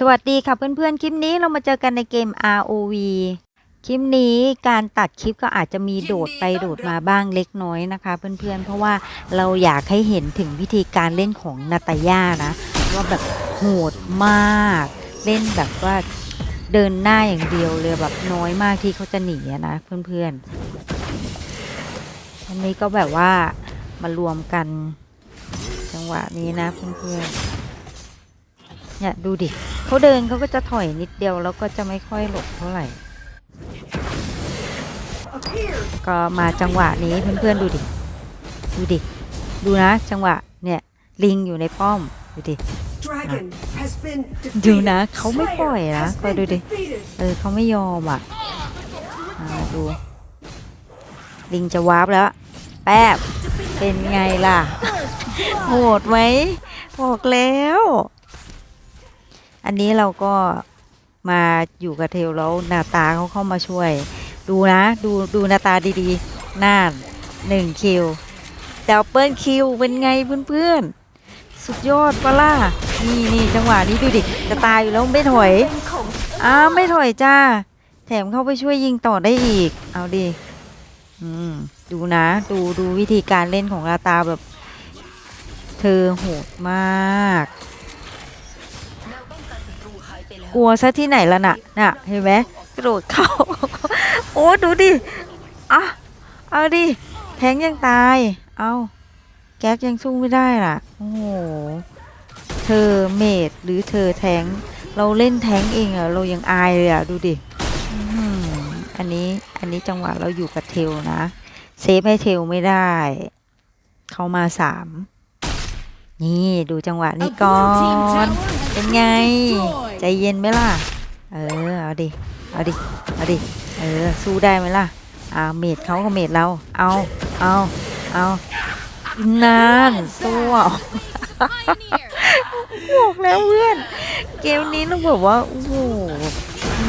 สวัสดีค่ะเพื่อนๆ คลิปนี้เรามาเจอกันในเกม ROV คลิปนี้การตัดคลิปก็อาจจะมีโดดไปโดดมาบ้างเล็กน้อยนะคะเพื่อนๆ เพราะว่าเราอยากให้เห็นถึงวิธีการเล่นของนาตาย่านะว่าแบบโหดมาก เล่นแบบว่าเดินหน้าอย่างเดียวเลยแบบน้อยมากที่เขาจะหนีนะเพื่อนๆอันนี้ก็แบบว่ามารวมกันจังหวะนี้นะเพื่อนๆเนี่ยดูดิ เขาเดินเขาก็จะถอยนิดเดียวแล้วก็จะไม่ค่อยหลบเท่าไหร่ ก็มาจังหวะนี้เพื่อนๆดูดิ ดูดิ ดูนะจังหวะเนี่ยลิงอยู่ในป้อมดูดิ Dragon has been ดู defeated. นะเขาไม่ปล่อยนะ Slayer คอย has ดู been ดิ defeated. เออเขาไม่ยอมอะอ่าดูลิงจะวาร์ปแล้ว แป๊บเป็นไงล่ะโหดไหมบอกแล้ว อันนี้เราก็มาอยู่กับเทลแล้วนาตาเขาเข้ามาช่วย ดูนะดูดูนาตาดีๆน่านหนึ่งคิวดับเบิลคิวเป็นไงเพื่อนๆ สุดยอดปะล่ะนี่นี่จังหวะนี้ดูดิจะตายอยู่แล้วไม่ถอยอ้าไม่ถอยจ้า แถมเข้าไปช่วยยิงต่อได้อีก เอาดิอืมดูนะ ดูดูวิธีการเล่นของลาตาแบบ เธอโหดมาก กลัวซะที่ไหนละน่ะ น่ะ เห็นไหมกระโดดเข้า โอ้ดูดิ อะ เอาดิ แทงยังตาย เอาแก๊กยังสู้ไม่ได้ล่ะ โอ้โห เธอเมดหรือเธอแทง เราเล่นแทงเองอะเรายังอายเลยอะดูดิอื้อหืออันนี้ อันนี้จังหวะเราอยู่กับเทลนะ เซฟให้เทลไม่ได้ เขามาสาม นี่ดูจังหวะนี้ก่อน เป็นไง ใจเย็นไหมล่ะ เออ เอาดิ เอาดิ เอาดิ เออ สู้ได้ไหมล่ะอ่าเมดเขากับเมดเรา เอา เอา เอานานสู้อะบอกแล้วเพื่อน เกมนี้ต้องบอกว่า โอ้โห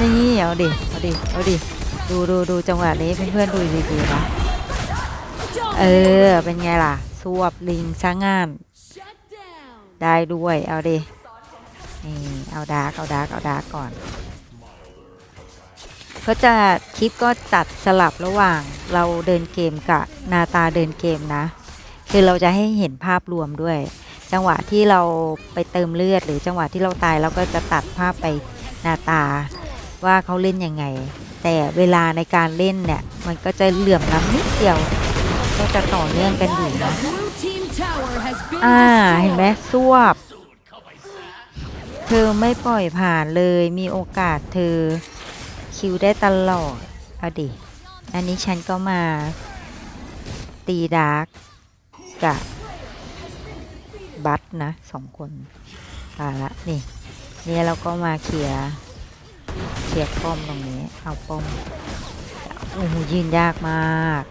นี่เอาดิ เอาดิ เอาดิ ดูดูดูจังหวะนี้เพื่อนๆดูดีๆนะเออ เป็นไงล่ะ สวบลิงช้างงาน ได้ด้วย เอาดิ นี่เอาดาร์กเอาดาร์กเอาดาร์กก่อนก็จะคลิปก็ตัดสลับระหว่างเราเดินเกมกับนาตาเดินเกมนะ คือเราจะให้เห็นภาพรวมด้วย จังหวะที่เราไปเติมเลือด หรือจังหวะที่เราตายเราก็จะตัดภาพไปนาตาว่าเขาเล่นยังไง แต่เวลาในการเล่นเนี่ยมันก็จะเหลื่อมล้ำนิดเดียวก็จะต่อเนื่องกันอยู่นะอ่าเห็นไหมสวบ เธอไม่ปล่อยผ่านเลยมีโอกาสเธอคิวได้ตลอดเอาดิ อันนี้ฉันก็มา ตีดาร์กกับบัตนะสองคนตาละนี่เนี่ยเราก็มาเคลียร์เคลียร์ป้อมตรงนี้เอาป้อมโอ้โหยืนยากมาก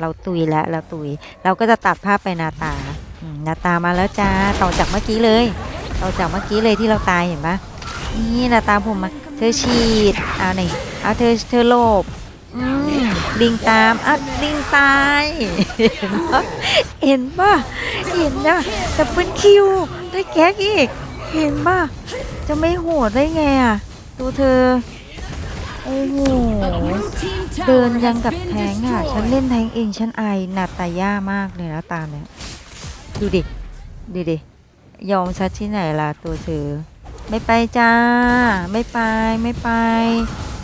เราตุยแล้วเราตุย เราก็จะตัดภาพไปนาตานาตามาแล้วจ้าต่อจากเมื่อกี้เลย ต่อจากเมื่อกี้เลยที่เราตายเห็นปะนี่นาตาผมมาเธอฉีดเอาหน่อยเอาเธอเธอโลบอืมลิงตามอะลิงตายเห็นปะเห็นปะแต่เป็นคิวได้แก๊กอีก เห็นปะจะไม่โหดได้ไงอะตัวเธอโอ้โหเดินยังกับแทงอะ ฉันเล่นแทงเอง ฉันไอายนาตาย่ามากเลยนะตามเนี่ยดูดิ ดูดิ ยอมชัดที่ไหนล่ะตัวเธอไม่ไปจ้า ไม่ไปไม่ไป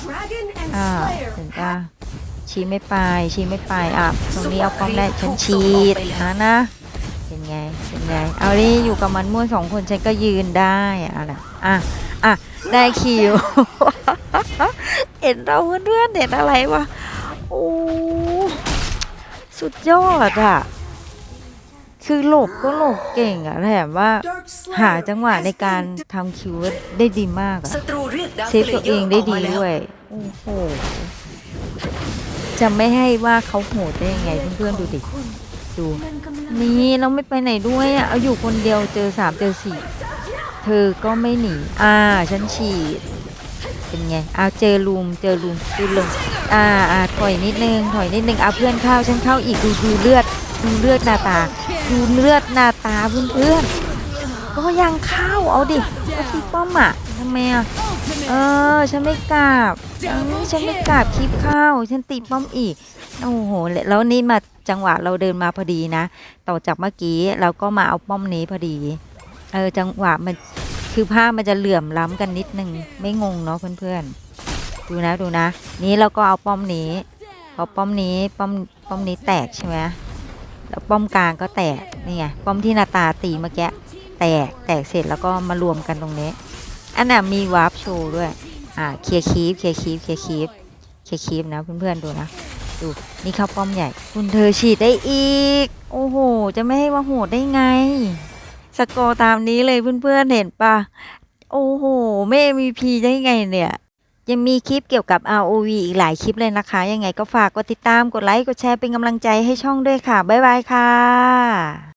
Dragon and อ่า Slayer เห็นจ้าชี้ไม่ไปชี้ไม่ไปอะตรงนี้เอาป้อมได้ฉันฉีดนะนะเป็นไงเป็นไงเอาดิอยู่กับมันม่วนสองคนฉันก็ยืนได้อะนะอะอะได้คิวเห็นเราเพื่อนๆเห็นอะไรวะโอ้สุดยอดอะ คือหลบก็หลบเก่งอะแถมว่า Dark หา Slayer จังหวะ has ในการ been ทำคิวได้ดีมากอะศัตรูเรียกดาวเซฟตัวเองได้ดีด้วยโอ้โหจะไม่ให้ว่าเขาโหดได้ยังไงเพื่อนๆดูดิดูนี่เราไม่ไปไหนด้วยอะเอาอยู่คนเดียวเจอสามเจอสี่เธอก็ไม่หนี อ่าฉันฉีดเป็นไงเอาเจอลุมเจอลุมดูลงอ่าอ่าถอยนิดนึงถอยนิดนึงเอาเพื่อนเข้าฉันเข้าอีกดูดูเลือดดูเลือดหน้าตา ดูเลือดหน้าตาเพื่อนๆก็ยังเข้าเอาดิก็ตีป้อมอะทำไมอะเออ ฉันไม่กราบเออฉันไม่กราบคลิปเข้า ฉันตีป้อมอีกโอ้โหแล้วนี่มาจังหวะเราเดินมาพอดีนะ ต่อจากเมื่อกี้เราก็มาเอาป้อมนี้พอดี เออจังหวะมันคือภามันจะเหลื่อมล้ำกันนิดนึงไม่งงเนาะเพื่อนๆดูนะดูนะ นี้เราก็เอาป้อมนี้พอป้อมนี้ป้อมป้อมนี้แตกใช่ไหม แล้วป้อมกลางก็แตกนี่ไงป้อมที่นาตาตีเมื่อกี้แตกแตกเสร็จแล้วก็มารวมกันตรงนี้ อันน่ะมีวาร์ปโชว์ด้วย อ่าเคลียร์คีฟเคลียร์คีฟเคลียร์คีฟเคลียร์คีฟนะเพื่อนๆดูนะดูนี่เข้าป้อมใหญ่ คุณเธอฉีดได้อีก โอ้โห จะไม่ให้ว่าโหดได้ไง สกอร์ตามนี้เลยเพื่อนๆเห็นปะโอ้โห ไม่ MVP ได้ไงเนี่ย ยังมีคลิปเกี่ยวกับ ROV อีกหลายคลิปเลยนะคะ ยังไงก็ฝากกดติดตาม กดไลค์ กดแชร์เป็นกำลังใจให้ช่องด้วยค่ะ บ๊ายบายค่ะ